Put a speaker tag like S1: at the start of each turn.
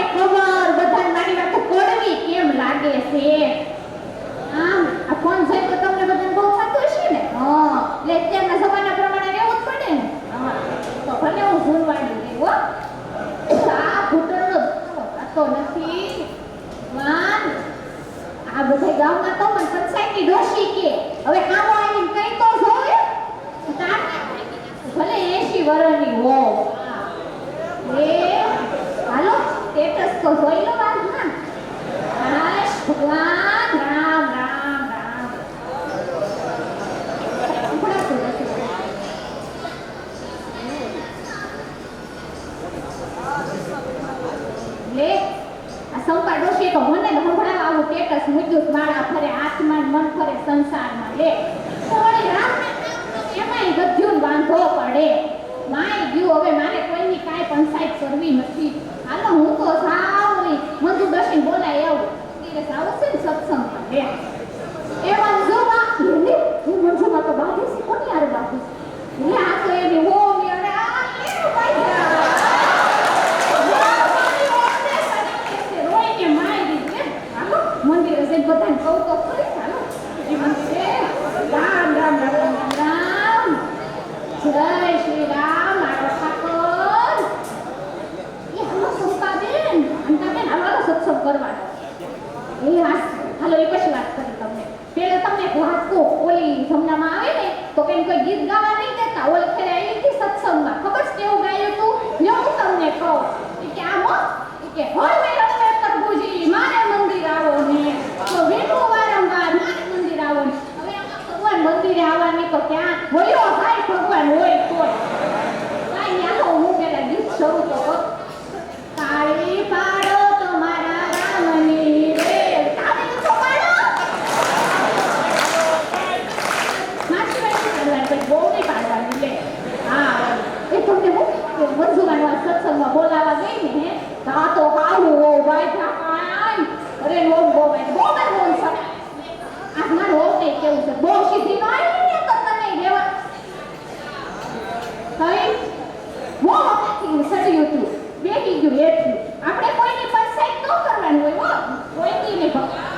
S1: મને ખબર, બધાને મારી વાત કોડવી કેમ લાગે છે? આમ, આ ફોન છે તો તમને બધાને બહુ થતું હશે ને? હા, એટલે અત્યારના જમાના પ્રમાણે રહેવું જ પડે ને? તો ભલે હું ભૂલવાડી ગઈ, હો. આ ઘૂંટણનો થતો નથી. માન આ બધા ગામમાં તો મને પંચાયતની ડોશી કે. હવે કામો આવીને કઈ તો જોવે તાર ભલે 80 વર્ષની હો એ હાલો સ્ટેટસ તો જોઈ લો ના હાશ ભગવાન, રામ રામ રામ. લે, આ સંપા ડોશી તો મને જ સંભળાવા આવું સ્ટેટસ મૂક્યું. માળા ફરે આત્મા મન ફરે સંસારમાં લે થોડી રાત એમાંય ગધ્યું વાંધો પડે માય ગયું, હવે મારે કોઈની કાંઈ પંચાયત કરવી નથી હાલો, હું તો સાવ ઓલી મંજુ ડોશીને બોલાય આવું દિવસ આવશે ને સત્સંગમાં લે એ મંજુમાં લે હું મંજુમાં તો બાંધી છે કોની હારે બાંધી છે લે આ તો એની હોમી અને આ લે ભાઈ રોઈને મારી દે હાલો મંદિરે જઈને બધાને કહું તો ખરી હાલો એ મંદિરે રામ રામ રામ રામ રામ જય કરવાનો એ હાલો એ પછી વાત કરી તમને. પેલે તમને વાસ્તુ ઓલી જમનામાં આવે ને, તો કેમ કોઈ ગીત ગાવા નહીં દેતા ઓલ ફેરે આવી હતી સત્સંગમાં. ખબર છે કેવું ગાયું હતું ને હું તમને કહું. કે આ મો કે, હોય મેરમ મે પ્રભુજી મારે મંદિર આવો ને. તો વેનું વારંવાર, મારે મંદિર આવો ને. હવે આમાં ભગવાન મંદિરે આવવાની તો ક્યાં? હોય ભાઈ ભગવાન હોય તો. કાંઈ આવો હું પેલા ગીત શરૂ તો કરું. 对吧？